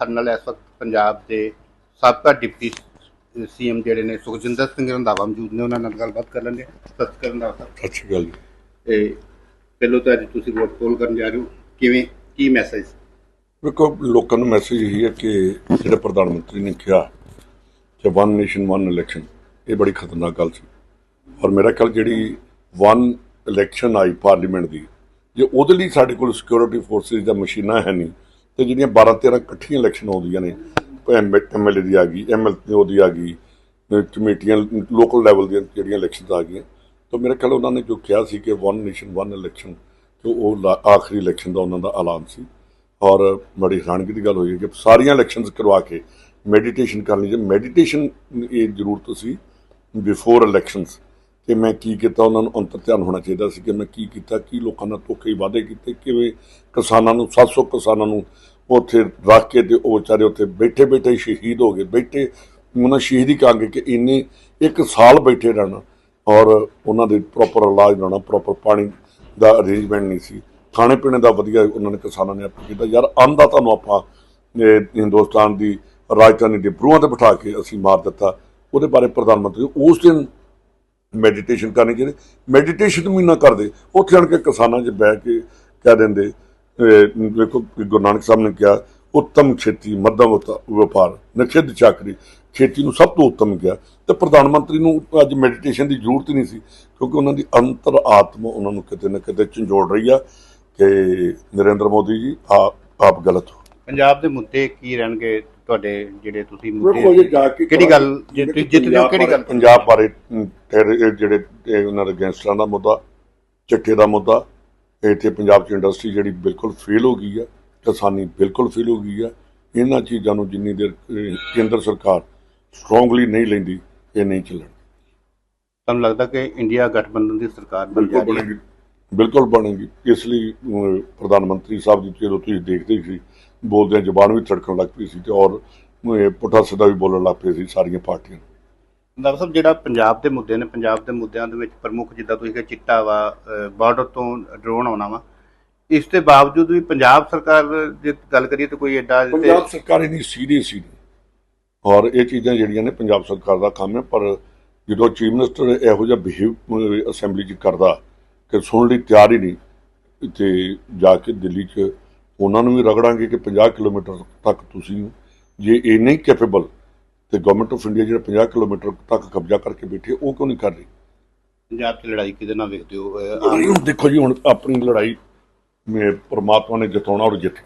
ਸਾਡੇ ਨਾਲ ਇਸ ਵਕਤ ਪੰਜਾਬ ਦੇ ਸਾਬਕਾ ਡਿਪਟੀ ਸੀਐਮ ਜਿਹੜੇ ਨੇ ਸੁਖਜਿੰਦਰ ਸਿੰਘ ਰੰਧਾਵਾ ਮੌਜੂਦ ਨੇ ਉਹਨਾਂ ਨਾਲ ਗੱਲਬਾਤ ਕਰ ਲੈਂਦੇ ਸਤਿ ਸ਼੍ਰੀ ਅਕਾਲ ਅੱਛੀ ਗੱਲ ਜੀ। ਇਹ ਪਹਿਲਾਂ ਤਾਂ ਅੱਜ ਤੁਸੀਂ ਵੋਟ ਪੋਲ ਕਰਨ ਜਾ ਰਹੇ ਹੋ। ਕਿਵੇਂ ਕੀ ਮੈਸੇਜ ਵੇਖੋ ਲੋਕਾਂ ਨੂੰ ਮੈਸੇਜ ਇਹੀ ਹੈ ਕਿ ਜਿਹੜੇ ਪ੍ਰਧਾਨ ਮੰਤਰੀ ਨੇ ਕਿਹਾ ਕਿ ਵਨ ਨੇਸ਼ਨ ਵਨ ਇਲੈਕਸ਼ਨ ਇਹ ਬੜੀ ਖਤਰਨਾਕ ਗੱਲ ਸੀ। ਔਰ ਮੇਰਾ ਖਿਆਲ ਜਿਹੜੀ ਵਨ ਇਲੈਕਸ਼ਨ ਆਈ ਪਾਰਲੀਮੈਂਟ ਦੀ ਜੇ ਉਹਦੇ ਲਈ ਸਾਡੇ ਕੋਲ ਸਿਕਿਉਰਿਟੀ ਫੋਰਸਿਸ ਜਾਂ ਮਸ਼ੀਨਾਂ ਹੈ ਨਹੀਂ ਤੇ ਜਿਹੜੀਆਂ 12 13 ਇਕੱਠੀਆਂ ਇਲੈਕਸ਼ਨ ਆਉਂਦੀਆਂ ਨੇ ਐਮਐਲਏ ਦੀ ਆ ਗਈ ਐਮਐਲਏ ਉਹਦੀ ਆ ਗਈ ਕਮੇਟੀਆਂ ਲੋਕਲ ਲੈਵਲ ਦੀਆਂ ਜਿਹੜੀਆਂ ਇਲੈਕਸ਼ਨਸ ਆ ਗਈਆਂ, ਤਾਂ ਮੇਰਾ ਖਿਆਲ ਉਹਨਾਂ ਨੇ ਜੋ ਕਿਹਾ ਸੀ ਕਿ ਵਨ ਨੇਸ਼ਨ ਵਨ ਇਲੈਕਸ਼ਨ ਤੇ ਉਹ ਲਾ- ਆਖਰੀ ਇਲੈਕਸ਼ਨ ਦਾ ਉਹਨਾਂ ਦਾ ਐਲਾਨ ਸੀ। ਔਰ ਬੜੀ ਹੈਰਾਨਗੀ ਦੀ ਗੱਲ ਹੋਈ ਹੈ ਕਿ ਸਾਰੀਆਂ ਇਲੈਕਸ਼ਨਸ ਕਰਵਾ ਕੇ ਮੈਡੀਟੇਸ਼ਨ ਕਰਨੀ ਜੇ ਮੈਡੀਟੇਸ਼ਨ ਇਹ ਜ਼ਰੂਰਤ ਸੀ ਬਿਫੋਰ ਇਲੈਕਸ਼ਨਸ ਕਿ ਮੈਂ ਕੀ ਕੀਤਾ, ਉਹਨਾਂ ਨੂੰ ਅੰਤਰ ਧਿਆਨ ਹੋਣਾ ਚਾਹੀਦਾ ਸੀ ਕਿ ਮੈਂ ਕੀ ਕੀਤਾ, ਕੀ ਲੋਕਾਂ ਨਾਲ ਧੋਖੇ ਵਾਅਦੇ ਕੀਤੇ, ਕਿਵੇਂ ਕਿਸਾਨਾਂ ਨੂੰ 700 ਕਿਸਾਨਾਂ ਨੂੰ ਉੱਥੇ ਰੱਖ ਕੇ ਤੇ ਉਹ ਵਿਚਾਰੇ ਉੱਥੇ ਬੈਠੇ ਬੈਠੇ ਸ਼ਹੀਦ ਹੋ ਗਏ, ਬੈਠੇ ਉਹਨਾਂ ਸ਼ਹੀਦੀ ਕਹਾਂਗੇ ਕਿ ਇੰਨੇ ਇੱਕ ਸਾਲ ਬੈਠੇ ਰਹਿਣਾ ਔਰ ਉਹਨਾਂ ਦੇ ਪ੍ਰੋਪਰ ਇਲਾਜ ਲੈਣਾ ਪ੍ਰੋਪਰ ਪਾਣੀ ਦਾ ਅਰੇਂਜਮੈਂਟ ਨਹੀਂ ਸੀ। ਖਾਣੇ ਪੀਣੇ ਦਾ ਵਧੀਆ ਉਹਨਾਂ ਨੇ ਕਿਸਾਨਾਂ ਨੇ ਆਪਣਾ ਕੀਤਾ। ਯਾਰ ਅੰਨ ਦਾ ਤੁਹਾਨੂੰ ਆਪਾਂ ਹਿੰਦੁਸਤਾਨ ਦੀ ਰਾਜਧਾਨੀ ਦੇ ਬਰੂਹਾਂ ਤੇ ਬਿਠਾ ਕੇ ਅਸੀਂ ਮਾਰ ਦਿੱਤਾ। ਉਹਦੇ ਬਾਰੇ ਪ੍ਰਧਾਨ ਮੰਤਰੀ, ਉਸ ਦਿਨ ਮੈਡੀਟੇਸ਼ਨ ਕਰਨੀ ਚਾਹੀਦੀ। ਮੈਡੀਟੇਸ਼ਨ ਵੀ ਨਾ ਕਰਦੇ ਉੱਥੇ ਆਣ ਕੇ ਕਿਸਾਨਾਂ 'ਚ ਬਹਿ ਕੇ ਕਹਿ ਦਿੰਦੇ ਅਹ ਵੇਖੋ ਗੁਰੂ ਨਾਨਕ ਸਾਹਿਬ ਨੇ ਕਿਹਾ, ਉੱਤਮ ਖੇਤੀ, ਮੱਧਮ ਵਪਾਰ ਨਖਿੱਧ ਚਾਕਰੀ। ਖੇਤੀ ਨੂੰ ਸਭ ਤੋਂ ਉੱਤਮ ਕਿਹਾ। ਤੇ ਪ੍ਰਧਾਨ ਮੰਤਰੀ ਨੂੰ ਅੱਜ ਮੈਡੀਟੇਸ਼ਨ ਦੀ ਜ਼ਰੂਰਤ ਹੀ ਨਹੀਂ ਸੀ, ਕਿਉਂਕਿ ਉਹਨਾਂ ਦੀ ਅੰਤਰ ਆਤਮਾ ਉਹਨਾਂ ਨੂੰ ਕਿਤੇ ਨਾ ਕਿਤੇ ਝੰਜੋੜ ਰਹੀ ਆ। ਕਿ ਨਰਿੰਦਰ ਮੋਦੀ ਜੀ, ਆਪ ਆਪ ਗਲਤ ਹੋ। ਪੰਜਾਬ ਦੇ ਮੁੱਦੇ ਕੀ ਰਹਿਣਗੇ? ਤੁਹਾਡੇ ਜਿਹੜੇ ਤੁਸੀਂ ਵੇਖੋ ਜੇ ਜਾ ਕੇ ਕਿਹੜੀ ਗੱਲ ਜੇ ਤੁਸੀਂ ਜਿੱਤਦੇ ਹੋ ਕਿਹੜੀ ਗੱਲ? ਪੰਜਾਬ ਬਾਰੇ ਇਹ ਜਿਹੜੇ ਇਹ ਉਹਨਾਂ ਦੇ ਗੈਂਗਸਟਰਾਂ ਦਾ ਮੁੱਦਾ ਚਿੱਟੇ ਦਾ ਮੁੱਦਾ ਇੱਥੇ ਪੰਜਾਬ 'ਚ ਇੰਡਸਟਰੀ ਜਿਹੜੀ ਬਿਲਕੁਲ ਫੇਲ ਹੋ ਗਈ ਹੈ ਕਿਸਾਨੀ ਬਿਲਕੁਲ ਫੇਲ ਹੋ ਗਈ ਹੈ ਇਹਨਾਂ ਚੀਜ਼ਾਂ ਨੂੰ ਜਿੰਨੀ ਦੇਰ ਕੇਂਦਰ ਸਰਕਾਰ ਸਟਰੋਂਗਲੀ ਨਹੀਂ ਲੈਂਦੀ ਇਹ ਨਹੀਂ ਚੱਲਣ। ਤੁਹਾਨੂੰ ਲੱਗਦਾ ਕਿ ਇੰਡੀਆ ਗਠਬੰਧਨ ਦੀ ਸਰਕਾਰ ਬਣ ਜਾ ਬਿਲਕੁਲ ਬਣੇਗੀ। ਇਸ ਲਈ ਪ੍ਰਧਾਨ ਮੰਤਰੀ ਸਾਹਿਬ ਜੀ ਜਦੋਂ ਤੁਸੀਂ ਦੇਖਦੇ ਸੀ ਬੋਲਦਿਆਂ ਜ਼ਬਾਨ ਵੀ ਧੜਕਣ ਲੱਗ ਪਈ ਸੀ ਤੇ ਔਰ ਪੁੱਠਾ ਸਿੱਧਾ ਵੀ ਬੋਲਣ ਲੱਗ ਪਏ ਸੀ ਸਾਰੀਆਂ ਪਾਰਟੀਆਂ ਰੰਧਾਵਾ ਸਾਹਿਬ ਜਿਹੜਾ ਪੰਜਾਬ ਦੇ ਮੁੱਦੇ ਨੇ ਪੰਜਾਬ ਦੇ ਮੁੱਦਿਆਂ ਦੇ ਵਿੱਚ ਪ੍ਰਮੁੱਖ ਜਿੱਦਾਂ ਤੁਸੀਂ ਕਿ ਚਿੱਟਾ ਵਾ ਬਾਰਡਰ ਤੋਂ ਡਰੋਨ ਆਉਣਾ ਵਾ ਇਸ ਦੇ ਬਾਵਜੂਦ ਵੀ ਪੰਜਾਬ ਸਰਕਾਰ ਜੇ ਗੱਲ ਕਰੀਏ ਤਾਂ ਕੋਈ ਐਡਾ ਪੰਜਾਬ ਸਰਕਾਰ ਇੰਨੀ ਸੀਰੀਅਸ ਹੀ ਨਹੀਂ। ਔਰ ਇਹ ਚੀਜ਼ਾਂ ਜਿਹੜੀਆਂ ਨੇ ਪੰਜਾਬ ਸਰਕਾਰ ਦਾ ਕੰਮ ਹੈ ਪਰ ਜਦੋਂ ਚੀਫ ਮਿਨਿਸਟਰ ਇਹੋ ਜਿਹਾ ਬਿਹੇਵ ਅਸੈਂਬਲੀ 'ਚ ਕਰਦਾ ਕਿ ਸੁਣਨ ਲਈ ਤਿਆਰ ਹੀ ਨਹੀਂ ਤੇ ਜਾ ਕੇ ਦਿੱਲੀ 'ਚ ਉਹਨਾਂ ਨੂੰ ਵੀ ਰਗੜਾਂਗੇ ਕਿ 50 ਕਿਲੋਮੀਟਰ ਤੱਕ ਤੁਸੀਂ ਜੇ ਇਹ ਨਹੀਂ ਕੈਪੇਬਲ ਤੇ ਗਵਰਨਮੈਂਟ ਆਫ ਇੰਡੀਆ ਜਿਹੜਾ 50 ਕਿਲੋਮੀਟਰ ਤੱਕ ਕਬਜ਼ਾ ਕਰਕੇ ਬੈਠੀ ਉਹ ਕਿਉਂ ਨਹੀਂ ਕਰ ਰਹੀ? ਪੰਜਾਬ 'ਚ ਲੜਾਈ ਕਿਹਦੇ ਨਾਲ ਵੇਖਦੇ ਹੋ? ਦੇਖੋ ਜੀ ਹੁਣ ਆਪਣੀ ਲੜਾਈ ਮੇ ਪ੍ਰਮਾਤਮਾ ਨੇ ਜਿਤਾਉਣਾ ਔਰ ਜਿੱਤ ਗਿਆ।